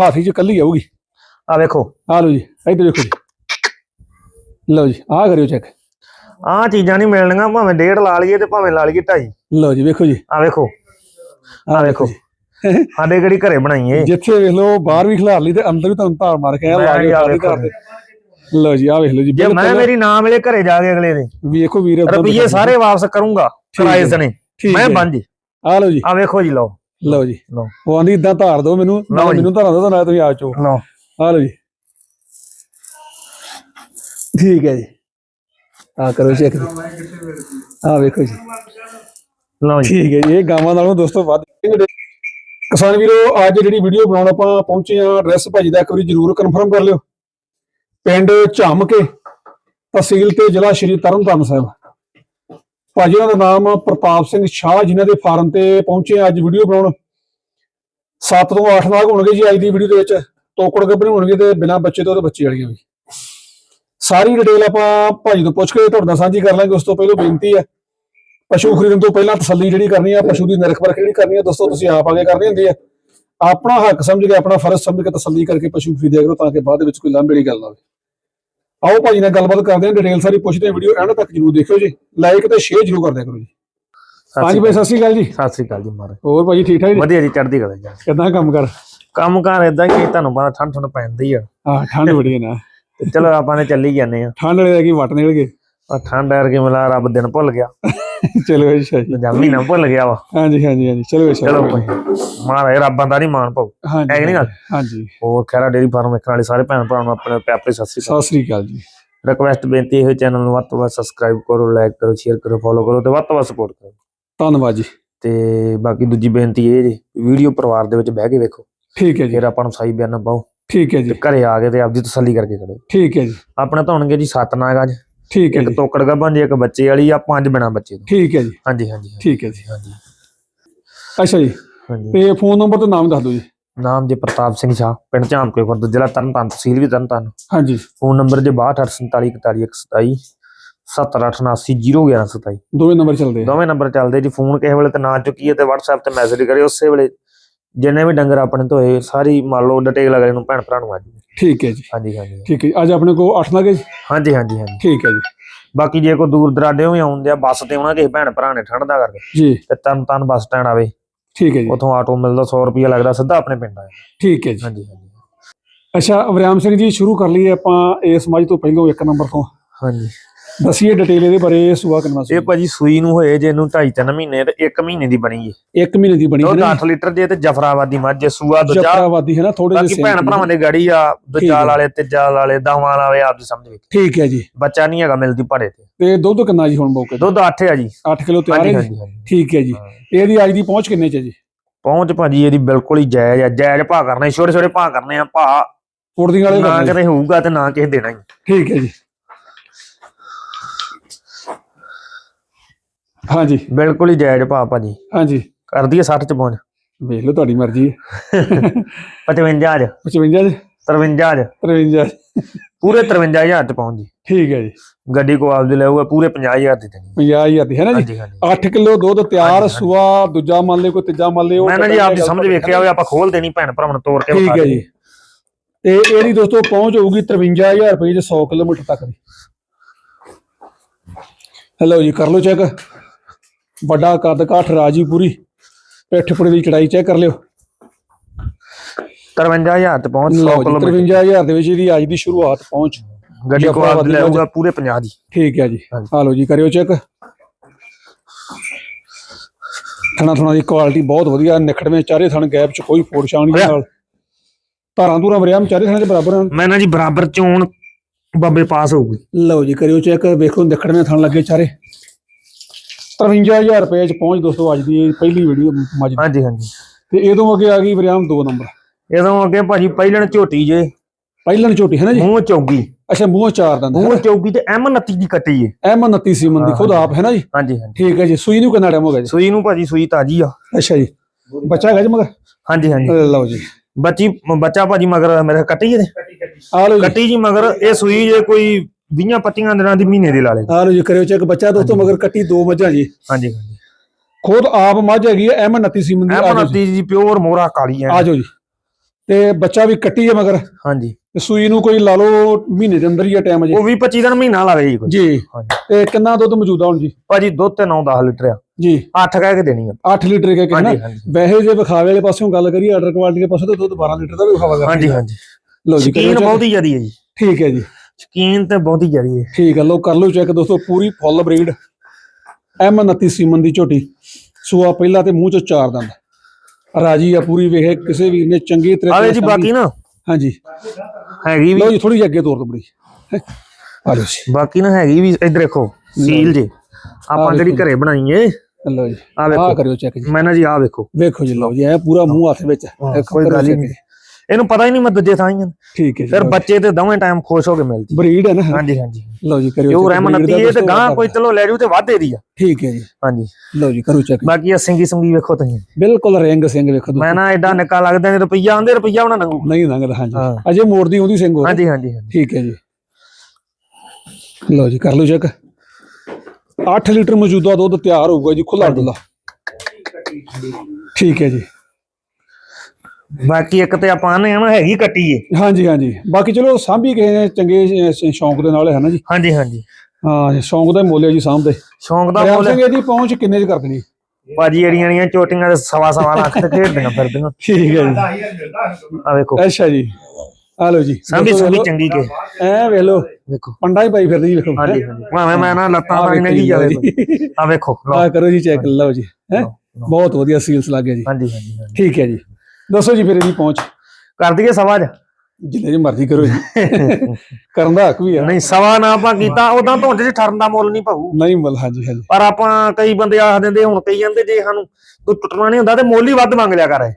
ਹਾਥੀ ਚ ਕੱਲੀ ਆਊਗੀ। ਆ ਵੇਖੋ। ਆ ਲਓ ਜੀ ਇੱਧਰ ਦੇਖੋ ਜੀ। ਲਓ ਜੀ ਆ ਕਰਿਓ ਚੈੱਕ ਆਹ ਚੀਜ਼ਾਂ ਨਹੀਂ ਮਿਲਣੀਆਂ ਭਾਵੇਂ ਡੇਢ ਲਾ ਲਈਏ ਤੇ ਭਾਵੇਂ ਲਾ ਲਈਏ ਢਾਈ। ਲਓ ਜੀ ਵੇਖੋ ਜੀ। ਆ ਵੇਖੋ। ਆ ਵੇਖੋ ਸਾਡੇ ਕਿਹੜੀ ਘਰੇ ਬਣਾਈਏ? ਜਿੱਥੇ ਵੇਖ ਲਓ ਬਾਹਰ ਵੀ ਖਿਲਾਰ ਲਈ ਤੇ ਅੰਦਰ ਵੀ ਤੁਹਾਨੂੰ ਧਾਰ ਮਾਰ ਕੇ ਆ ਲਾ ਆ ਘਰ ਤੇ ਲਓ ਜੀ ਆ ਵੇਖ ਲਓ ਜੀ ਜੇ ਮੈਂ ਮੇਰੀ ਨਾਮ ਮਿਲੇ ਘਰੇ ਜਾ ਕੇ ਅਗਲੇ ਦੇ। ਵੇਖੋ ਵੀਰ ਰੁਪਈਏ ਸਾਰੇ ਵਾਪਸ ਕਰੂੰਗਾ ਕਿਰਾਏ। ਸਣੇ ਮੈਂ। ਬੰਜ ਆ ਲਓ ਜੀ। ਆ ਵੇਖੋ ਜੀ ਲਓ। ਲਓ ਜੀ। ਲਓ। ਉਹ ਆਂਦੀ ਇਦਾਂ ਧਾਰ ਦਿਓ ਮੈਨੂੰ ਨਾ ਲਓ ਜੀ। ਮੈਨੂੰ ਧਾਰਾਂ ਦਿਓ ਨਾ ਤੁਸੀਂ ਆ ਚੋ। ਲਓ। ਆ ਲਓ ਜੀ। ਠੀਕ ਹੈ ਜੀ। ਆ ਕਰੋ ਚੈੱਕ ਆ ਵੇਖੋ ਜੀ। ਲਓ ਜੀ। ਠੀਕ ਹੈ ਜੀ ਇਹ ਗਾਵਾਂ ਨਾਲੋਂ ਦੋਸਤੋ ਵੱਧ ਕਿਸਾਨ ਵੀਰੋ ਅੱਜ ਜਿਹੜੀ ਵੀਡੀਓ ਬਣਾਉਣ ਆਪਾਂ ਪਹੁੰਚੇ ਆ ਐਡਰੈਸ ਭਾਜੀ ਦਾ ਇੱਕ ਵਾਰੀ ਜਰੂਰ ਕਨਫਰਮ ਕਰ ਲਿਓ। ਪਿੰਡ ਝਮਕੇ ਤਹਿਸੀਲ ਤੇ ਜ਼ਿਲ੍ਹਾ ਸ਼੍ਰੀ ਤਰਨਤਾਰਨ ਸਾਹਿਬ। ਭਾਜੀ ਉਹਨਾਂ ਦਾ ਨਾਮ ਪ੍ਰਤਾਪ ਸਿੰਘ ਸ਼ਾਹ, ਜਿਨ੍ਹਾਂ ਦੇ ਫਾਰਮ ਤੇ ਪਹੁੰਚੇ ਆ ਅੱਜ ਵੀਡੀਓ ਬਣਾਉਣ। 7 ਤੋਂ 8 ਨਾਗ ਹੋਣਗੇ ਜੀ ਅੱਜ ਦੀ ਵੀਡੀਓ ਦੇ ਵਿੱਚ। ਤੋਕੜ ਗੱਭਰੂ ਹੋਣਗੇ ਤੇ ਬਿਨਾਂ ਬੱਚੇ ਤੋਂ ਤੇ ਬੱਚੇ ਵਾਲੀਆਂ ਵੀ। ਸਾਰੀ ਡਿਟੇਲ ਆਪਾਂ ਭਾਜੀ ਤੋਂ ਪੁੱਛ ਕੇ ਤੁਹਾਡੇ ਨਾਲ ਸਾਂਝੀ ਕਰ ਲਾਂਗੇ, ਉਸ ਤੋਂ ਪਹਿਲਾਂ ਬੇਨਤੀ ਹੈ, ਪਸ਼ੂ ਖਰੀਦਣ ਤੋਂ ਪਹਿਲਾਂ ਤਸੱਲੀ ਜਿਹੜੀ ਕਰਨੀ ਆ, ਪਸ਼ੂ ਦੀ ਨਿਰਖ ਪਰਖ ਜਿਹੜੀ ਕਰਨੀ ਆ, ਦੋਸਤੋ, ਤੁਸੀਂ ਆਪ ਆਗੇ ਕਰਨੀ ਹੁੰਦੀ ਆ। ਆਪਣਾ ਹੱਕ ਸਮਝ ਕੇ, ਆਪਣਾ ਫਰਜ਼ ਸਮਝ ਕੇ ਤਸੱਲੀ ਕਰਕੇ ਪਸ਼ੂ ਖਰੀਦਿਆ ਕਰੋ ਤਾਂ ਕਿ ਬਾਅਦ ਵਿੱਚ ਕੋਈ ਲਾਂਭੇ ਵਾਲੀ ਗੱਲ ਨਾ ਹੋਵੇ। ਆਓ ਭਾਜੀ ਨਾਲ ਗੱਲਬਾਤ ਕਰਦੇ ਹਾਂ ਡਿਟੇਲ ਸਾਰੀ ਪੁੱਛਦੇ ਹਾਂ ਵੀਡੀਓ ਐਂਡ ਤੱਕ ਜਰੂਰ ਦੇਖਿਓ ਜੀ। ਲਾਈਕ ਤੇ ਸ਼ੇਅਰ ਜਰੂਰ ਕਰ ਦਿਆ ਕਰੋ ਜੀ। ਹਾਂਜੀ ਭਾਈ ਸਤਿ ਸ਼੍ਰੀ ਅਕਾਲ ਜੀ। ਸਤਿ ਸ੍ਰੀ ਅਕਾਲ ਜੀ ਮਾਰੇ ਹੋਰ ਭਾਜੀ ਠੀਕ ਠਾਕ ਜੀ? ਵਧੀਆ ਜੀ ਚੜ੍ਹਦੀ ਕਲਾ ਜੀ। ਕਿਦਾਂ ਕੰਮ ਕਰ? ਕੰਮ ਕਾਰ ਇਦਾਂ ਕਿ ਤੁਹਾਨੂੰ ਪਤਾ ਠੰਡ ਠੰਡ ਪੈਂਦੀ ਆ। ਹਾਂ ਠੰਡ ਬੜੀ ਹੈ ਨਾ। ਤੇ ਚਲੋ ਆਪਾਂ ਨੇ ਚੱਲੀ ਜਾਂਦੇ ਆ ਠੰਡ ਵਾਲੇ ਦਾ ਕੀ ਵਟ ਨਿਕਲ ਗਏ? ਆ ਠੰਡ ਆ ਕੇ ਮਿਲਾ ਰੱਬ ਦਿਨ ਭੁੱਲ ਗਿਆ। ਚਲੋ ਅੱਛਾ ਜੀ। ਜਾਂ ਮਹੀਨਾ ਭੁੱਲ ਗਿਆ ਵਾ। ਹਾਂਜੀ ਹਾਂਜੀ ਹਾਂਜੀ। ਚਲੋ ਅੱਛਾ ਚਲੋ ਭਾਈ ਮਹਾਰਾਜ ਰੱਬਾਂ ਦਾ ਨਹੀਂ ਮਾਣ ਪਾਉ ਹੈ ਕਿ ਨਹੀਂ ਗੱਲ? ਹਾਂਜੀ। ਹੋਰ ਖੈਰਾ ਡੇਰੀ ਫਾਰਮ ਵੇਖਣ ਵਾਲੇ ਸਾਰੇ ਭੈਣ ਭਰਾਵਾਂ ਨੂੰ ਆਪਣੇ ਪਿਆਰੇ ਸਤਿ ਸ੍ਰੀ ਅਕਾਲ। ਸਤਿ ਸ੍ਰੀ ਅਕਾਲ ਜੀ। ਰਿਕਵੈਸਟ ਬੇਨਤੀ ਹੈ ਚੈਨਲ ਨੂੰ ਵੱਧ ਤੋਂ ਵੱਧ ਸਬਸਕ੍ਰਾਈਬ ਕਰੋ ਲਾਈਕ ਕਰੋ ਸ਼ੇਅਰ ਕਰੋ ਫੋਲੋ ਕਰੋ ਤੇ ਵੱਧ ਤੋਂ ਵੱਧ ਸਪੋਰਟ ਕਰੋ। ਧੰਨਵਾਦ ਜੀ। ਤੇ ਬਾਕੀ ਦੂਜੀ ਬੇਨਤੀ ਇਹ ਜੀ ਵੀਡੀਓ ਪਰਿਵਾਰ ਦੇ ਵਿੱਚ ਬਹਿ ਕੇ ਵੇਖੋ। ਠੀਕ ਹੈ ਜੀ। ਫਿਰ ਆਪਾਂ ਨੂੰ ਸਹੀ ਬਿਆਨ ਪਾਓ। ਠੀਕ ਹੈ ਜੀ। ਘਰੇ ਆ ਕੇ ਤੇ ਆਪਦੀ ਤਸੱਲੀ ਕਰਕੇ ਕਰੋ ਠੀਕ ਹੈ ਜੀ। ਆਪਣੇ ਤਾਂ ਹੋਣਗੇ ਜੀ ਸੱਤ ਨਾਗ ਅੱਜ ਠੀਕ ਹੈ ਇੱਕ ਤੋਕੜ ਗੱਭਣ ਜੀ ਇੱਕ ਬੱਚੇ ਵਾਲੀ ਆ ਪੰਜ ਬਿਨਾ ਬੱਚੇ ਤੋਂ ਠੀਕ ਹੈ ਜੀ। ਹਾਂਜੀ ਹਾਂਜੀ ਠੀਕ ਹੈ ਜੀ। ਹਾਂਜੀ। ਅੱਛਾ ਜੀ। ਹਾਂਜੀ। ਤੇ ਫੋਨ ਨੰਬਰ ਤੇ ਨਾਮ ਦੱਸ ਦਿਓ ਜੀ। ਨਾਮ ਜੀ ਪ੍ਰਤਾਪ ਸਿੰਘ ਸ਼ਾਹ ਪਿੰਡ ਝਾਮਕੇ ਖੁਰਦ ਜ਼ਿਲ੍ਹਾ ਤਰਨਤਾਰਨ ਤਹਿਸੀਲ ਵੀ ਤਰਨਤਾਰਨ ਹਾਂਜੀ। ਫੋਨ ਨੰਬਰ ਜੀ 6247414127 7879801127 ਦੋਵੇਂ ਨੰਬਰ ਚੱਲਦੇ ਆ। ਦੋਵੇਂ ਨੰਬਰ ਚੱਲਦੇ ਜੀ ਫੋਨ ਕਿਸੇ ਵੇਲੇ ਤੇ ਨਾ ਚੁੱਕੀਏ ਤੇ WhatsApp ਤੇ ਮੈਸੇਜ ਕਰੇ ਉਸੇ ਵੇਲੇ ਜਿੰਨੇ ਵੀ ਡੰਗਰ ਆਪਣੇ ਤੋਂ ਹੋਏ ਸਾਰੀ ਮੰਨ ਲਓ ਡਿਟੇਲ ਅਗਲੇ ਨੂੰ ਭੈਣ ਭਰਾ ਨੂੰ ਆ ਜੀ ਠੀਕ ਹੈ ਜੀ। ਹਾਂਜੀ ਹਾਂਜੀ ਠੀਕ ਹੈ ਜੀ। ਅੱਜ ਆਪਣੇ ਕੋਲ 8 ਲੱਗੇ ਜੀ? ਹਾਂਜੀ ਹਾਂਜੀ ਹਾਂਜੀ। ਠੀਕ ਹੈ ਜੀ। ਬਾਕੀ ਜੇ ਕੋਈ ਦੂਰ ਦਰਾਡੇ ਵੀ ਆਉਂਦੇ ਆ ਬੱਸ ਤੇ ਆਉਣਾ ਕਿਸੇ ਭੈਣ ਭਰਾ ਨੇ ਠੰਡ ਕਰਕੇ ਜੀ। ਤੇ ਤਰਨ ਤਰਨ ਬੱਸ ਸਟੈਂਡ ਆਵੇ ਠੀਕ ਹੈ ਜੀ। ਉਥੋਂ ਆਟੋ ਮਿਲਦਾ 100 ਰੁਪਿਆ ਲੱਗਦਾ ਸਿੱਧਾ ਆਪਣੇ ਪਿੰਡ ਆ ਠੀਕ ਹੈ ਜੀ। ਹਾਂਜੀ ਹਾਂਜੀ। ਅੱਛਾ ਅਵਰਿਆਮ ਸਿੰਘ ਜੀ ਸ਼ੁਰੂ ਕਰ ਲਈਏ ਆਪਾਂ ਇਸ ਮੱਝ ਤੋਂ ਪਹਿਲੋਂ ਇੱਕ ਨੰਬਰ ਤੋਂ। ਹਾਂਜੀ। ਦੱਸੀਏ ਡਿਟੇਲ ਇਹਦੇ ਬਾਰੇ ਸੁਆ ਕਿੰਨਾ ਇਹ ਭਾਜੀ ਸੂਈ ਨੂੰ ਹੋਏ ਜੇ ਇਹਨੂੰ 2.5 3 ਮਹੀਨੇ ਤੇ 1 ਮਹੀਨੇ ਦੀ ਬਣੀ ਏ। ਇੱਕ ਮਹੀਨੇ ਦੀ ਬਣੀ ਦੁੱਧ ਨਾ? 8 ਲੀਟਰ ਜੇ ਤੇ ਜਫਰਾਬਾਦ ਦੀ ਮੱਝ ਜੇ ਸੂਆ ਦੂਜਾ। ਜਫਰਾਬਾਦੀ ਹੈ ਨਾ ਥੋੜੇ ਬਾਕੀ ਭੈਣ ਭਰਾਵਾਂ ਦੇ ਗਾੜੀ ਆ। ਦੂਜਾਲ ਵਾਲੇ ਤੀਜਾਲ ਵਾਲੇ ਦਾਵਾਂ ਵਾਲੇ ਆਪਦੀ ਸਮਝ ਵਿੱਚ। ਠੀਕ ਹੈ ਜੀ। ਬੱਚਾ ਨਹੀਂ ਹੈਗਾ ਮਿਲਦੀ ਭਾੜੇ ਤੇ। ਤੇ ਦੁੱਧ ਕਿੰਨਾ ਜੀ ਹੁਣ ਤੇ? ਦੁੱਧ 8 ਆ ਜੀ। 8 ਕਿਲੋ ਤਿਆਰ ਹੈ ਜੀ? ਠੀਕ ਹੈ ਜੀ। ਇਹਦੀ ਅੱਜ ਦੀ ਪਹੁੰਚ ਕਿੰਨੇ ਚ ਜੀ? ਪਹੁੰਚ ਭਾਜੀ ਇਹਦੀ ਬਿਲਕੁਲ ਹੀ ਜਾਇਜ਼ ਆ। ਜਾਇਜ਼ ਭਾਅ ਕਰਨੇ ਛੋਟੇ ਛੋਟੇ ਭਾਅ ਕਰਨੇ ਆ ਭਾਅ ਉੜਦੀਆਂ ਵਾਲੇ ਨਾ। ਕਿਤੇ ਹੋਊਗਾ ਤੇ ਨਾ ਕਿਸੇ ਦੇਣਾ ਹੀ। ਠੀਕ ਹੈ ਜੀ। ਹਾਂਜੀ। ਬਿਲਕੁਲ ਹੀ ਜਾਇਜ਼ ਭਾਅ ਭਾਜੀ। ਹਾਂਜੀ। ਕਰਦੀ ਹੈ 60 ਚ ਪਹੁੰਚ। ਵੇਖ ਲਓ ਤੁਹਾਡੀ ਮਰਜ਼ੀ ਹੈ। 55 ਅੱਜ 55 ਜੀ 53 ਅੱਜ 53 ਪੂਰੇ 53000 ਚ ਪਹੁੰਚ ਜੀ। ਠੀਕ ਹੈ ਜੀ। ਗੱਡੀ ਕੋ ਆਪਦੀ ਲੈਊਗਾ ਪੂਰੇ 50000 ਦੀ ਦੇਣੀ। 50000 ਦੀ ਹੈ ਨਾ ਜੀ? ਹਾਂਜੀ ਹਾਂਜੀ। 8 ਕਿਲੋ ਦੁੱਧ ਤਿਆਰ। ਸੂਆ ਦੂਜਾ ਮੰਨ ਲਿਓ ਕੋਈ ਤੀਜਾ ਮੰਨ ਲਿਓ ਮੈਂ ਨਾ ਜੀ ਆਪਦੀ ਸਮਝ ਵੇਖਿਆ ਹੋਵੇ ਆਪਾਂ ਖੋਲ ਦੇਣੀ ਭੈਣ ਭਰਾਵਾਂ ਨੂੰ ਤੋੜ ਕੇ ਠੀਕ ਹੈ। ਜੀ। ਤੇ ਇਹਦੀ ਦੋਸਤੋ ਪਹੁੰਚ ਹੋਊਗੀ 53000 ਰੁਪਏ ਦੇ 100 ਕਿਲੋਮੀਟਰ ਤੱਕ ਦੀ। ਹੈਲੋ ਜੀ ਕਰ ਲਓ ਚੈੱਕ ਵੱਡਾ ਕੱਦ ਕਾਠ ਰਾਜੀ ਪੂਰੀ ਪਿੱਠ ਪੁੜੇ ਦੀ ਚੜਾਈ ਚੈੱਕ ਕਰ ਲਿਓ। 53000 ਚ ਪਹੁੰਚ 100 ਲਓ ਜੀ ਕਿਲੋਮੀਟਰ। 53000 ਦੇ ਵਿੱਚ ਇਹਦੀ ਅੱਜ ਦੀ ਸ਼ੁਰੂਆਤ ਪਹੁੰਚ। ਗੱਡੀ ਕੋ ਆਪਦੀ ਜਫਰਾਬਾਦੀ ਲੈਊਗਾ ਪੂਰੇ 50 ਦੀ। ਠੀਕ ਹੈ ਜੀ। ਆ ਲਓ ਜੀ ਕਰਿਓ ਚੈੱਕ ਥਣਾ ਥਣਾ ਦੀ ਕੁਆਲਿਟੀ ਬਹੁਤ ਵਧੀਆ ਨਿਖੜਵੇਂ ਚਾਰੇ ਥਣ ਗੈਪ ਚ ਕੋਈ ਫੋੜ ਛਾਣ ਨਹੀਂ ਨਾਲ। ਧਾਰਾਂ ਧੂਰਾਂ ਵਰਿਆਮ ਚਾਰੇ ਥਾਂ ਦੇ ਬਰਾਬਰ ਹਨ। ਮੈਂ ਨਾ ਜੀ ਬਰਾਬਰ ਚੋਣ ਬਾਬੇ ਪਾਸ ਹੋਊਗੀ। ਲਓ ਜੀ ਕਰਿਓ ਚੈੱਕ ਵੇਖੋ ਨਿਖੜਵੇਂ ਥਣ ਲੱਗੇ ਚਾਰੇ। 53000 ਰੁਪਏ ਚ ਪਹੁੰਚ ਦੋਸਤੋ ਅੱਜ ਦੀ ਇਹ ਪਹਿਲੀ ਵੀਡੀਓ ਮੱਝ ਦੀ। ਹਾਂਜੀ ਹਾਂਜੀ। ਤੇ ਇਹਦੋਂ ਅੱਗੇ ਆ ਗਈ ਵਰਿਆਮ 2 ਨੰਬਰ। ਇਦੋਂ ਅੱਗੇ ਭਾਜੀ ਪਹਿਲਣ ਝੋਟੀ ਜੇ। ਪਹਿਲਣ ਝੋਟੀ ਹੈ ਨਾ ਜੀ? ਮੂੰਹ ਚੌਗੀ। ਅੱਛਾ ਮੂੰਹ ਚਾਰ ਦੰਦ ਮੂੰਹ ਚੌਗੀ ਤੇ ਐਮ 29 ਦੀ ਕੱਟੀ ਏ ਐਮ 29 ਸੀਮਨ ਦੀ ਖੁਦ ਆਪ ਹੈ ਨਾ ਜੀ? ਹਾਂਜੀ ਹਾਂਜੀ। ਠੀਕ ਹੈ ਜੀ ਸੂਈ ਨੂੰ ਕਿੰਨਾ ਟਾਈਮ ਹੋ ਗਿਆ ਜੀ? ਸੂਈ ਨੂੰ ਭਾਜੀ ਸੂਈ ਤਾਜੀ ਆ। ਅੱਛਾ ਜੀ। ਬੱਚਾ ਹੈਗਾ ਜੀ ਮਗਰ? ਹਾਂਜੀ ਹਾਂਜੀ। ਲਓ ਜੀ। ਬੱਚੀ ਬੱਚਾ ਭਾਜੀ ਮਗਰ ਮੇਰੇ ਕੱਟੀ ਇਹਦੇ ਆ ਲਓ ਜੀ। ਕੱਟੀ ਜੀ ਮਗਰ ਇਹ ਸੂਈ ਜੇ ਕੋਈ 20 25 ਦਿਨਾਂ ਦੀ ਮਹੀਨੇ ਦੀ ਲਾ ਲੇ ਆ ਲਓ ਜੀ ਕਰਿਓ ਚੈੱਕ ਬੱਚਾ ਦੋਸਤੋ ਮਗਰ ਕੱਟੀ ਦੋ ਮੱਝਾਂ ਜੀ। ਹਾਂਜੀ ਹਾਂਜੀ। ਖੁਦ ਆਪ ਮੱਝ ਹੈਗੀ ਹੈ ਐਮ 29 ਸੀਮਨ ਦੀ ਐਮ ਆ 29 ਦੀ ਪਿਓਰ ਮੋਹਰਾ ਕਾਲੀ ਐ ਆ ਜਾਓ ਜੀ। ਤੇ ਬੱਚਾ ਵੀ ਕੱਟੀ ਹੈ ਮਗਰ। ਹਾਂਜੀ। ਤੇ ਸੂਈ ਨੂੰ ਕੋਈ ਲਾ ਲਓ ਮਹੀਨੇ ਦੇ ਅੰਦਰ ਹੀ ਆ ਟਾਈਮ ਜੀ ਉਹ ਵੀ 25 ਦਿਨ ਮਹੀਨਾ ਲੱਗ ਜੀ ਕੋਈ। ਜੀ। ਹਾਂਜੀ। ਤੇ ਕਿੰਨਾ ਦੁੱਧ ਮੌਜੂਦਾ ਹੁਣ ਜੀ? ਭਾਜੀ ਦੁੱਧ ਤੇ 9-10 ਲੀਟਰ ਆ। ਜੀ। 8 ਕਹਿ ਕੇ ਦੇਣੀ ਆ। 8 ਲੀਟਰ ਕੇ ਹਾਂਜੀ ਹਾਂਜੀ। ਵੈਸੇ ਜੇ ਵਿਖਾਵੇ ਵਾਲੇ ਪਾਸਿਓਂ ਗੱਲ ਕਰੀਏ ਆਰਡਰ ਕੁਆਲਿਟੀ ਦੇ ਪਾਸੇ ਤਾਂ ਦੁੱਧ 12 ਲੀਟਰ ਦਾ ਵੀ ਵਿਖਾਵਾ ਕਰਦਾ। ਹਾਂਜੀ ਹਾਂਜੀ। ਲਓ ਜੀ ਕਰਿਓ check। ਬਹੁਤੀ ਜ਼ਿਆਦੀ ਹੈ ਜੀ। ਠੀਕ ਹੈ ਜੀ। ਸ਼ਕੀਨ ਤੇ ਬਹੁਤੀ ਜ਼ਿਆਦੀ ਹੈ। ਠੀਕ ਹੈ ਲਓ ਕਰ ਲਓ ਚੈੱਕ ਦੋਸਤੋ ਪੂਰੀ ਫੁੱਲ ਬਰੀਡ ਐਮ 29 ਸੀਮਨ ਦੀ ਝੋਟੀ। ਸੂਆ ਪਹਿਲਾ ਤੇ ਮੂੰਹ ਚੋਂ ਚਾਰ ਦੰਦ। ਰਾਜੀ ਆ ਪੂਰੀ ਵੇਖੇ ਕਿਸੇ ਵੀਰ ਨੇ ਚੰਗੀ ਤਰ੍ਹਾਂ ਆਵੇ ਜੀ ਬਾਕੀ ਨਾ। ਹਾਂਜੀ। ਹੈਗੀ ਵੀ। ਲਓ ਜੀ ਥੋੜੀ ਜਿਹੀ ਅੱਗੇ ਤੋਰ ਦੋ ਬੜੀ। ਹੈਂ। ਆ ਲਓ ਜੀ। ਬਾਕੀ ਨਾ ਹੈਗੀ ਵੀ ਇੱਧਰ ਦੇਖੋ ਸੀਲ ਜੇ। ਆਪਾਂ ਜਿਹੜੀ। ਘਰੇ ਬਣਾਈ ਏ ਲਓ ਜੀ। ਆ ਆ ਵੇਖੋ। ਕਰਿਓ ਚੈੱਕ ਜੀ। ਮੈਂ ਨਾ ਜੀ ਆ ਵੇਖੋ। ਵੇਖੋ ਜੀ ਲਓ ਜੀ ਇਹ ਪੂਰਾ ਮੂੰਹ ਹੱਥ ਵਿੱਚ ਕੋਈ ਗੱਲ ਹੀ ਨਹੀਂ। ਇਹਨੂੰ ਪਤਾ ਹੀ ਨਹੀਂ ਮੈਂ ਦੂਜੇ ਥਾਂ ਹੀ ਆ। ਠੀਕ ਹੈ ਫਿਰ ਬੱਚੇ ਤੇ ਦੋਵੇਂ ਟਾਈਮ ਖੁਸ਼ ਹੋ ਕੇ ਮਿਲਦੀ ਬਰੀਡ ਹੈ ਨਾ। ਹਾਂਜੀ ਹਾਂਜੀ। ਲਓ ਜੀ ਕਰਿਓ ਜੋ ਰਹਿਮਨ ਨਤੀ ਇਹ ਤੇ ਗਾਂ ਕੋਈ ਚਲੋ ਲੈ ਜੂ ਤੇ ਵਾਧੇ ਦੀ ਆ। ਠੀਕ ਹੈ ਜੀ। ਹਾਂਜੀ। ਲਓ ਜੀ ਕਰੋ ਚੈੱਕ ਬਾਕੀ ਇਹ ਸਿੰਗੀ ਸਿੰਗੀ ਵੇਖੋ ਤੁਸੀਂ। ਬਿਲਕੁਲ ਰਿੰਗ ਸਿੰਘ ਵੇਖੋ। ਮੈਂ ਨਾ ਐਡਾ ਨਿੱਕਾ ਲੱਗਦਾ ਨਹੀਂ ਰੁਪਈਆ ਆਂਦੇ ਰੁਪਈਆ ਉਹਨਾਂ ਨੰਗੂ ਨਹੀਂ ਲੰਘਦਾ ਹਾਂਜੀ। ਹਾਂ। ਅਜੇ ਮੋੜਦੀ ਉਹਦੀ ਸਿੰਘ ਹਾਂਜੀ ਹਾਂਜੀ ਹਾਂਜੀ। ਠੀਕ ਹੈ ਜੀ। ਲਓ ਜੀ ਕਰ ਲਓ ਚੈੱਕ 8 ਲੀਟਰ ਮੌਜੂਦਾ ਦੁੱਧ ਤਿਆਰ ਹੋਊਗਾ ਜੀ ਖੁੱਲਾ ਡੁੱਲਾ ਠੀਕ ਹੈ ਜੀ। ਬਾਕੀ ਇੱਕ ਤੇ ਆਪਾਂ ਆ ਨਾ ਹੈਗੀ ਕੱਟੀ ਏ ਹਾਂਜੀ ਹਾਂਜੀ। ਬਾਕੀ ਚਲੋ ਸਾਂਭੀ ਕਿਸੇ ਨੇ ਚੰਗੇ ਸ਼- ਸ਼ੌਂਕ ਦੇ ਨਾਲ ਹੈ ਨਾ ਜੀ? ਹਾਂਜੀ ਹਾਂਜੀ। ਹਾਂ ਸ਼ੌਂਕ ਦਾ ਹੀ ਮੁੱਲ ਹੈ ਜੀ ਸਾਂਭਦੇ ਸ਼ੌਂਕ ਦਾ ਮੁੱਲ ਸਿੰਘ ਇਹਦੀ ਪਹੁੰਚ ਕਿੰਨੇ ਚ ਕਰ ਦੇਣੀ ਭਾਜੀ ਜਿਹੜੀਆਂ ਜਿਹੜੀਆਂ ਚੋਟੀਆਂ ਦੇ ਸਵਾ ਸਵਾ ਲੱਖ ਤੇ ਖੇਡਦੀਆਂ ਫਿਰਦੀਆਂ। ਠੀਕ ਹੈ ਜੀ। ਆ ਵੇਖੋ। ਅੱਛਾ ਜੀ। ਆ ਲਓ ਜੀ। ਸੰਭੀ ਸੰਭੀ ਚੰਗੀ ਕੇ। ਐ ਵੇਖ ਲਓ। ਵੇਖੋ। ਪੰਡਾ ਹੀ ਪਾਈ ਫਿਰਦੀ ਜੀ ਵੇਖੋ। ਹਾਂਜੀ ਹਾਂਜੀ। ਭਾਵੇਂ ਮੈਂ ਨਾ ਲੱਤਾਂ ਆਹ ਤਾਂ ਵੇਖੋ ਨਹੀਂ ਜੀ, ਜਾਵੇ। ਲਓ ਜੀ। ਆ ਵੇਖੋ ਲਓ। ਆ ਕਰੋ ਜੀ ਚੈੱਕ ਲਓ ਜੀ। ਹੈ? ਲਓ, ਲਓ। ਬਹੁਤ ਵਧੀਆ ਸੀਲਸ ਲੱਗ ਗਿਆ ਜੀ। ਹਾਂਜੀ ਹਾਂਜੀ ਹਾਂਜੀ। ਠੀਕ ਹੈ ਜੀ। ਦੱਸੋ ਜੀ ਫਿਰ ਇਹਦੀ ਪਹੁੰਚ। ਕਰ ਦਈਏ ਸਵਾ ਚ ਜਿੰਨੇ ਜੀ ਮਰਜ਼ੀ ਕਰੋ ਜੀ। ਕਰਨ ਦਾ ਹੱਕ ਵੀ ਆ। ਨਹੀਂ ਸਵਾ ਨਾ ਆਪਾਂ ਕੀਤਾ ਉਦਾਂ ਧੁੰਦ ਚ ਠਰਨ ਦਾ ਮੁੱਲ ਨਹੀਂ ਪਾਉ ਨਹੀਂ ਮਲ ਹਾਂਜੀ ਹਾਂਜੀ। ਪਰ ਆਪਾਂ ਕਈ ਬੰਦੇ ਆਖ ਦਿੰਦੇ ਹੁਣ ਕਈ ਜਾਂਦੇ ਜੇ ਸਾਨੂੰ ਤੂੰ ਟੁੱਟਣਾ ਨਹੀਂ ਹੁੰਦਾ ਤੇ ਮੁੱਲ ਹੀ ਵੱਧ ਮੰਗ ਲਿਆ ਕਰ।